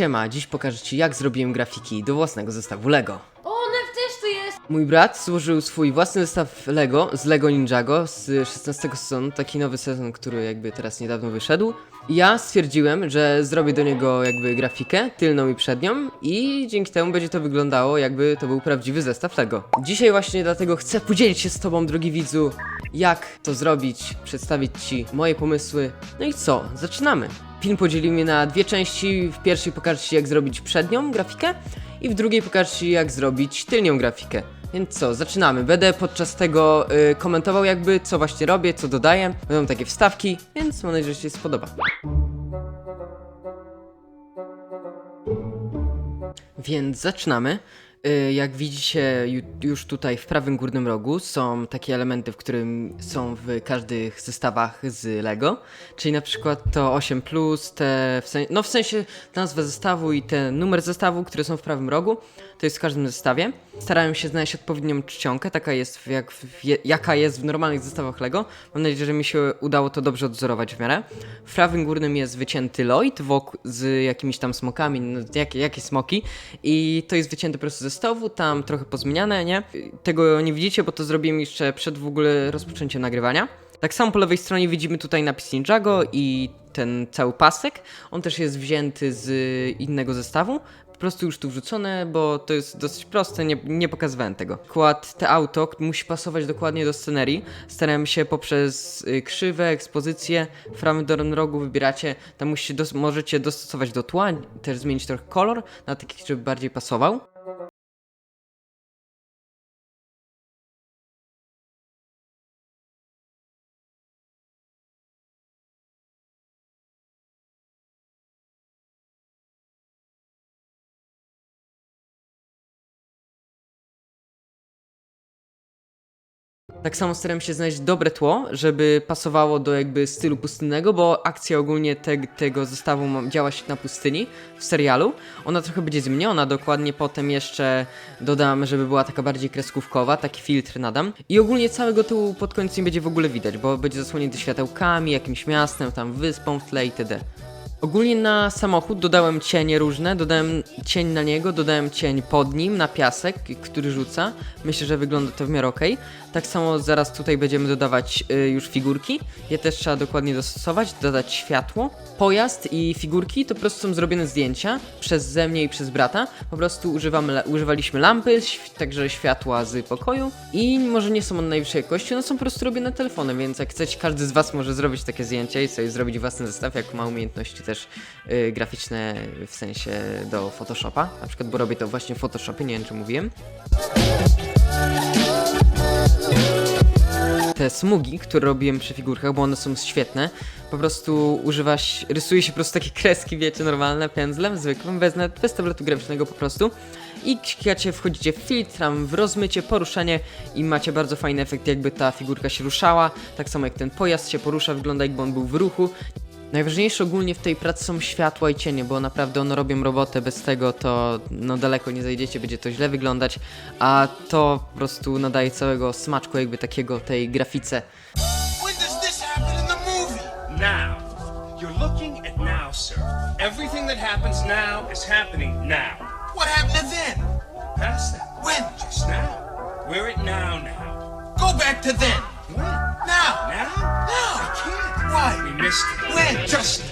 Siema, dziś pokażę Ci jak zrobiłem grafiki do własnego zestawu LEGO. O, Nef też tu jest! Mój brat złożył swój własny zestaw LEGO z LEGO Ninjago z 16 sezonu, taki nowy sezon, który jakby teraz niedawno wyszedł. I Ja stwierdziłem, że zrobię do niego jakby grafikę, tylną i przednią i dzięki temu będzie to wyglądało jakby to był prawdziwy zestaw LEGO. Dzisiaj właśnie dlatego chcę podzielić się z Tobą, drogi widzu, jak to zrobić, przedstawić Ci moje pomysły. No i co, zaczynamy. Film podzielimy na dwie części. W pierwszej pokażę Ci jak zrobić przednią grafikę i w drugiej pokażę Ci jak zrobić tylnią grafikę. Więc co, zaczynamy. Będę podczas tego y, komentował jakby co właśnie robię, co dodaję. Będą takie wstawki, więc mam nadzieję, że Ci się spodoba. Więc zaczynamy. Y, Jak widzicie ju- już tutaj w prawym górnym rogu są takie elementy, w którym są w każdych zestawach z Lego, czyli na przykład to 8, te w sen- no w sensie nazwę zestawu i ten numer zestawu, które są w prawym rogu, to jest w każdym zestawie. Starałem się znaleźć odpowiednią czcionkę, taka jest jak je- jaka jest w normalnych zestawach Lego. Mam nadzieję, że mi się udało to dobrze odzorować w miarę. W prawym górnym jest wycięty Lloyd wokół, z jakimiś tam smokami, no, jakie, jakie smoki i to jest wycięte po prostu ze stołu, tam trochę pozmieniane, nie? Tego nie widzicie, bo to zrobiłem jeszcze przed w ogóle rozpoczęciem nagrywania. Tak samo po lewej stronie widzimy tutaj napis Ninjago i ten cały pasek. On też jest wzięty z innego zestawu. Po prostu już tu wrzucone, bo to jest dosyć proste, nie, nie pokazywałem tego. Kład te auto musi pasować dokładnie do scenerii. Starałem się poprzez y, krzywe, ekspozycję, prawym dolnym rogu wybieracie, tam musicie dos- możecie dostosować do tła, też zmienić trochę kolor, na taki, żeby bardziej pasował. Tak samo staram się znaleźć dobre tło, żeby pasowało do jakby stylu pustynnego, bo akcja ogólnie te, tego zestawu działa się na pustyni w serialu. Ona trochę będzie zmieniona, dokładnie potem jeszcze dodam, żeby była taka bardziej kreskówkowa, taki filtr nadam. I ogólnie całego tyłu pod koniec nie będzie w ogóle widać, bo będzie zasłonięty światełkami, jakimś miastem, tam wyspą w tle itd. Ogólnie na samochód dodałem cienie różne, dodałem cień na niego, dodałem cień pod nim, na piasek, który rzuca. Myślę, że wygląda to w miarę ok. Tak samo zaraz tutaj będziemy dodawać y, już figurki. Je też trzeba dokładnie dostosować, dodać światło. Pojazd i figurki to po prostu są zrobione zdjęcia przez ze mnie i przez brata. Po prostu używamy, używaliśmy lampy, także światła z pokoju. I może nie są one najwyższej jakości, one są po prostu robione telefonem, więc jak chcecie, każdy z Was może zrobić takie zdjęcie i sobie zrobić własny zestaw, jak ma umiejętności też y, graficzne w sensie do Photoshopa. Na przykład, bo robię to właśnie w Photoshopie, nie wiem czy mówiłem. te smugi, które robiłem przy figurkach, bo one są świetne. Po prostu używasz, rysuje się po prostu takie kreski, wiecie, normalne, pędzlem zwykłym, bez, bez tabletu graficznego po prostu. I klikacie, wchodzicie w filtr, tam w rozmycie, poruszanie i macie bardzo fajny efekt, jakby ta figurka się ruszała. Tak samo jak ten pojazd się porusza, wygląda jakby on był w ruchu. Najważniejsze ogólnie w tej pracy są światła i cienie, bo naprawdę one robią robotę, bez tego to no daleko nie zajdziecie, będzie to źle wyglądać, a to po prostu nadaje całego smaczku jakby takiego tej grafice. Now. You're looking at now, sir. Everything that happens now is happening now. What happened to then? Past that. When? Just now. We're at now now. Go back to then. When? Now. Now? Now. I can't. Why? We missed it. When? Just now.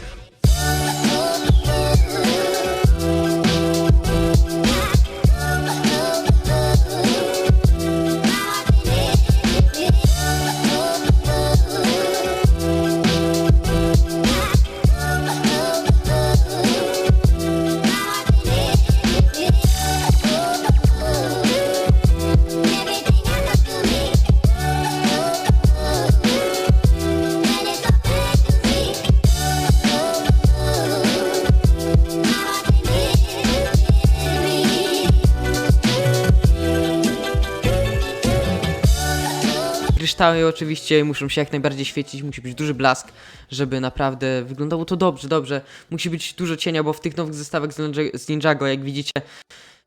Kryształy oczywiście muszą się jak najbardziej świecić, musi być duży blask, żeby naprawdę wyglądało to dobrze, dobrze. Musi być dużo cienia, bo w tych nowych zestawach z Ninja- z Ninjago, jak widzicie,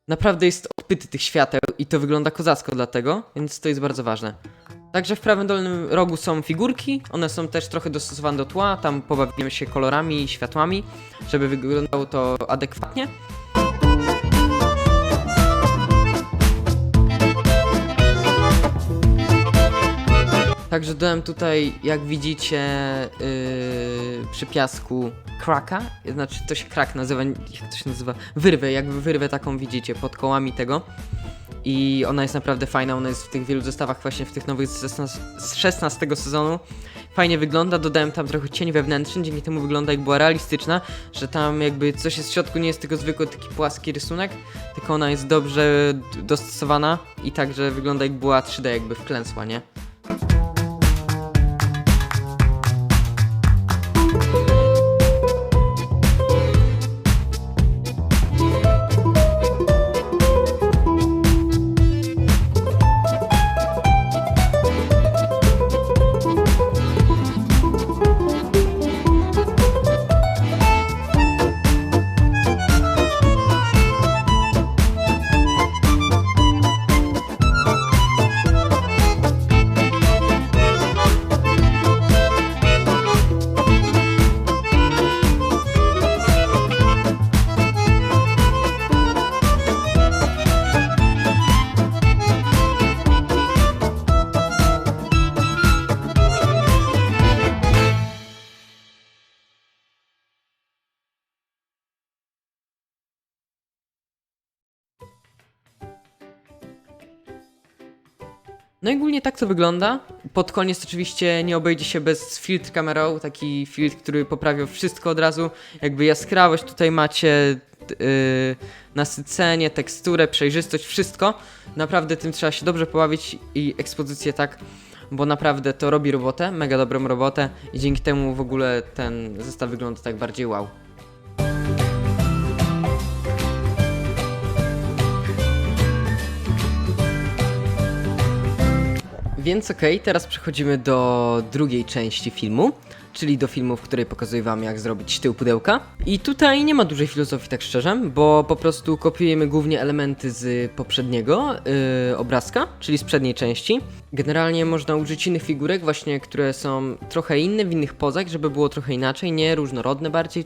naprawdę jest odpyty tych świateł i to wygląda kozacko dlatego, więc to jest bardzo ważne. Także w prawym dolnym rogu są figurki, one są też trochę dostosowane do tła, tam pobawimy się kolorami i światłami, żeby wyglądało to adekwatnie. Także dodałem tutaj, jak widzicie, yy, przy piasku kraka, znaczy to się krak nazywa, jak to się nazywa, wyrwę, jakby wyrwę taką widzicie pod kołami tego. I ona jest naprawdę fajna, ona jest w tych wielu zestawach właśnie w tych nowych z 16 z 16 sezonu. Fajnie wygląda, dodałem tam trochę cień wewnętrzny, dzięki temu wygląda jak była realistyczna, że tam jakby coś jest w środku, nie jest tylko zwykły taki płaski rysunek, tylko ona jest dobrze dostosowana i także wygląda jak była 3D jakby wklęsła, nie? No i ogólnie tak to wygląda. Pod koniec oczywiście nie obejdzie się bez filtr kamerą, taki filtr, który poprawia wszystko od razu. Jakby jaskrawość tutaj macie, yy, nasycenie, teksturę, przejrzystość, wszystko. Naprawdę tym trzeba się dobrze pobawić i ekspozycję tak, bo naprawdę to robi robotę, mega dobrą robotę i dzięki temu w ogóle ten zestaw wygląda tak bardziej wow. Więc okej, teraz przechodzimy do drugiej części filmu, czyli do filmu, w której pokazuję wam jak zrobić tył pudełka. I tutaj nie ma dużej filozofii, tak szczerze, bo po prostu kopiujemy głównie elementy z poprzedniego yy, obrazka, czyli z przedniej części. Generalnie można użyć innych figurek, właśnie, które są trochę inne, w innych pozach, żeby było trochę inaczej, nie różnorodne bardziej,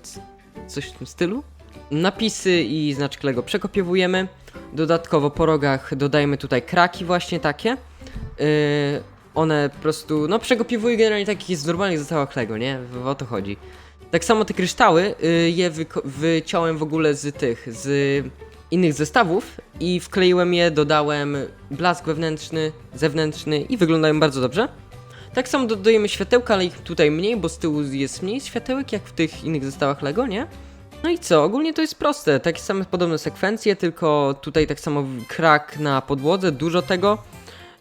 coś w tym stylu. Napisy i znaczki Lego przekopiowujemy. Dodatkowo po rogach dodajemy tutaj kraki właśnie takie. Yy, one po prostu, no przekopiowuję generalnie takich z normalnych zestawach Lego, nie? O to chodzi. Tak samo te kryształy, yy, je wyciąłem w ogóle z tych, z innych zestawów i wkleiłem je, dodałem blask wewnętrzny, zewnętrzny i wyglądają bardzo dobrze. Tak samo dodajemy światełka, ale ich tutaj mniej, bo z tyłu jest mniej światełek, jak w tych innych zestawach Lego, nie? No i co? Ogólnie to jest proste. Takie same podobne sekwencje, tylko tutaj tak samo krak na podłodze, dużo tego.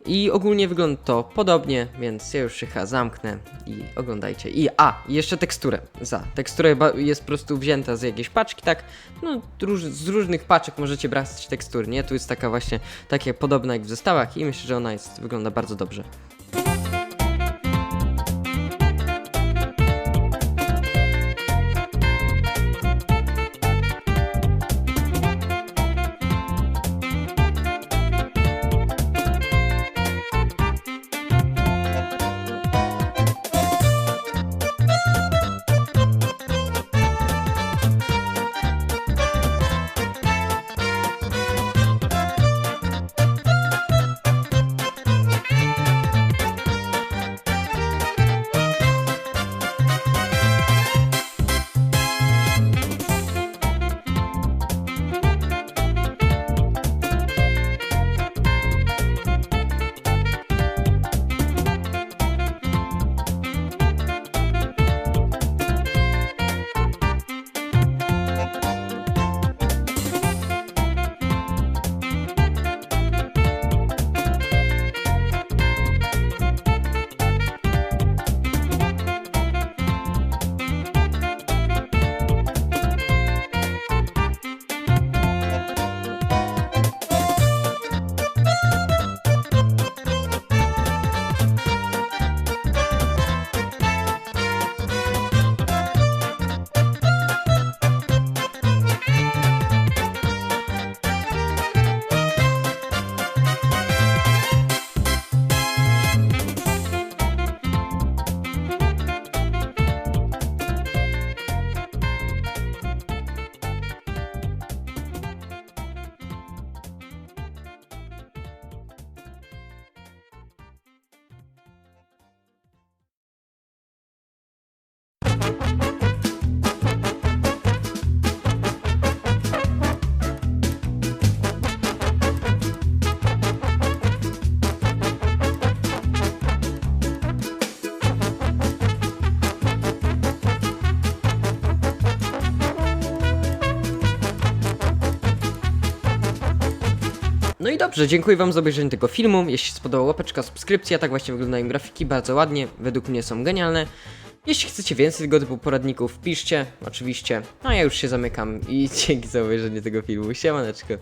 I ogólnie wygląda to podobnie, więc ja już chyba zamknę i oglądajcie. I a, jeszcze teksturę. Za. Tekstura jest po prostu wzięta z jakiejś paczki, tak? No, róż, z różnych paczek możecie brać tekstury, nie? Tu jest taka właśnie, takie podobna jak w zestawach i myślę, że ona jest, wygląda bardzo dobrze. No i dobrze, dziękuję wam za obejrzenie tego filmu. Jeśli spodobała łapeczka, subskrypcja, tak właśnie wyglądają grafiki, bardzo ładnie, według mnie są genialne. Jeśli chcecie więcej tego typu poradników, piszcie, oczywiście. No a ja już się zamykam i dzięki za obejrzenie tego filmu. Siemaneczko.